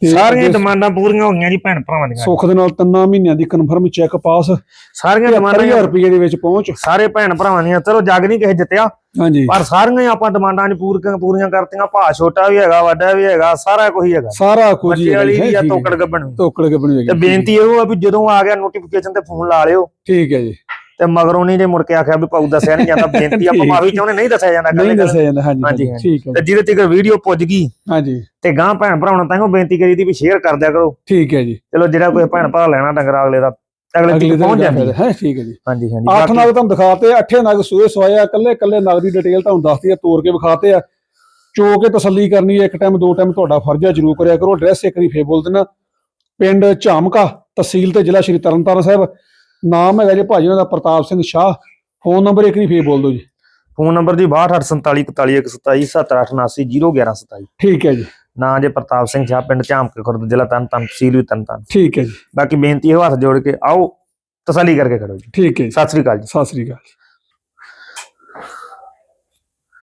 ਸਾਰੀਆਂ ਡਿਮਾਂਡਾਂ ਪੂਰੀਆਂ ਹੋ ਗਈਆਂ ਜੀ ਭੈਣ ਭਰਾਵਾਂ ਦੀਆਂ। ਸੁੱਖ ਦੇ ਨਾਲ ਤਿੰਨਾਂ ਮਹੀਨਿਆਂ ਦੀ ਕਨਫਰਮ ਚੈੱਕ ਪਾਸ ਸਾਰੀਆਂ ਡਿਮਾਂਡਾਂ 70000 ਰੁਪਏ ਦੇ ਵਿੱਚ ਪਹੁੰਚ। ਸਾਰੇ ਭੈਣ ਭਰਾਵਾਂ ਦੀਆਂ। ਚਲੋ ਜੱਗ ਨਹੀਂ ਕਿਸੇ ਜਿੱਤਿਆ। ਹਾਂਜੀ। ਪਰ ਸਾਰੀਆਂ ਹੀ ਆਪਾਂ ਡਿਮਾਂਡਾਂ ਚ ਪੂਰੀਆਂ ਪੂਰੀਆਂ ਕਰਤੀਆਂ। ਭਾ ਛੋਟਾ ਵੀ ਹੈਗਾ ਵੱਡਾ ਵੀ ਹੈਗਾ ਸਾਰਾ ਕੁਝ ਹੀ ਹੈਗਾ। ਸਾਰਾ ਕੁਝ ਹੀ ਵਾਲੀ ਹੈ, ਵੀ ਆ। ਤੋਕੜ ਗੱਬਣ ਵੀ। ਤੋਕੜ ਕੇ ਬਣੀ ਹੋਈ ਤੇ ਬੇਨਤੀ ਇਹੋ ਆ ਵੀ ਜਦੋਂ ਆ ਗਿਆ ਨੋਟੀਫਿਕੇਸ਼ਨ ਤੇ ਫੋਨ ਲਾ ਲਿਓ। ਠੀਕ ਹੈ ਜੀ। ਤੇ ਮਗਰੋਂ ਨਹੀਂ ਜੇ ਮੁੜ ਕੇ ਆਖਿਆ ਵੀ ਪਾਉ ਦੱਸਿਆ ਨਹੀਂ ਜਾਂਦਾ ਬੇਨਤੀ ਆਪਾਂ। ਮਾਫੀ ਚਾਹੁੰਦੇ ਨਹੀਂ ਦੱਸਿਆ ਜਾਂਦਾ ਨਹੀਂ। ਦੱਸਿਆ ਜਾਂਦਾ ਹਾਂਜੀ ਠੀਕ ਹੈ। ਤੇ ਜਿਹਦੇ ਤੱਕ ਵੀਡੀਓ ਪੁੱਜ ਗਈ ਹਾਂਜੀ। ਤੇ ਗਾਂ ਭੈਣ ਭਰਾਵਾਂ ਤਾਂ ਬੇਨਤੀ ਕਰੀ ਦੀ ਵੀ ਸ਼ੇਅਰ ਕਰ ਦਿਆ ਕਰੋ। ਠੀਕ ਹੈ ਜੀ। ਚਲੋ ਜਿਹੜਾ ਕੋਈ ਭੈਣ ਭਰਾ ਲੈਣਾ ਡੰਗਰ ਅਗਲੇ ਦਾ ਅਗਲੇ ਤੱਕ ਪਹੁੰਚ ਜਾਂਦੀ। ਹੈ ਠੀਕ ਹੈ ਜੀ। ਹਾਂਜੀ ਹਾਂਜੀ ਅੱਠ ਨਗ ਤੁਹਾਨੂੰ ਦਿਖਾਤੇ ਅੱਠੇ ਨਗ ਸੂਏ ਸਵਾਇਆ ਕੱਲੇ ਕੱਲੇ ਨਗ ਦੀ ਡਿਟੇਲ ਤੁਹਾਨੂੰ ਦੱਸਦੀ ਆ ਤੋੜ ਕੇ ਵਿਖਾਤੇ ਆ। ਚੋ ਕੇ ਤਸੱਲੀ ਕਰਨੀ ਇੱਕ ਟਾਈਮ ਦੋ ਟਾਈਮ ਤੁਹਾਡਾ ਫਰਜ਼ ਹੈ ਜਰੂਰ ਕਰਿਆ ਕਰੋ। ਐਡਰੈਸ ਇੱਕ ਵਾਰੀ ਫੇਰ ਬੋਲ ਦੇਣਾ। ਪਿੰਡ ਝਾਮਕਾ ਤਹਿਸੀਲ ਤੇ ਜ਼ਿਲ੍ਹਾ ਸ਼੍ਰੀ ਤਰਨਤਾਰਨ ਸਾਹਿਬ। ਨਾਮ ਹੈਗਾ ਜੀ ਭਾਜੀ ਉਹਨਾਂ ਦਾ ਪ੍ਰਤਾਪ ਸਿੰਘ ਸ਼ਾਹ। ਫੋਨ ਨੰਬਰ ਇੱਕ ਵਾਰੀ ਫੇਰ ਬੋਲ ਦਿਓ ਜੀ। ਫੋਨ ਨੰਬਰ ਜੀ 62844127 ਠੀਕ ਹੈ ਜੀ। ਨਾਂ ਜੇ ਪ੍ਰਤਾਪ ਸਿੰਘ ਸ਼ਾਹ ਪਿੰਡ ਝਾਮਕੇ ਖੁਰਦ ਜ਼ਿਲ੍ਹਾ ਤਰਨਤਾਰਨ ਤਹਿਸੀਲ ਵੀ ਤਰਨਤਾਰਨ ਠੀਕ ਹੈ ਜੀ। ਬਾਕੀ ਬੇਨਤੀ ਇਹੋ ਹੱਥ ਜੋੜ ਕੇ ਆਓ ਤਸੱਲੀ ਕਰਕੇ ਖੜੋ ਜੀ। ਠੀਕ ਹੈ ਸਤਿ ਸ੍ਰੀ ਅਕਾਲ ਜੀ। ਸਤਿ ਸ੍ਰੀ ਅਕਾਲ।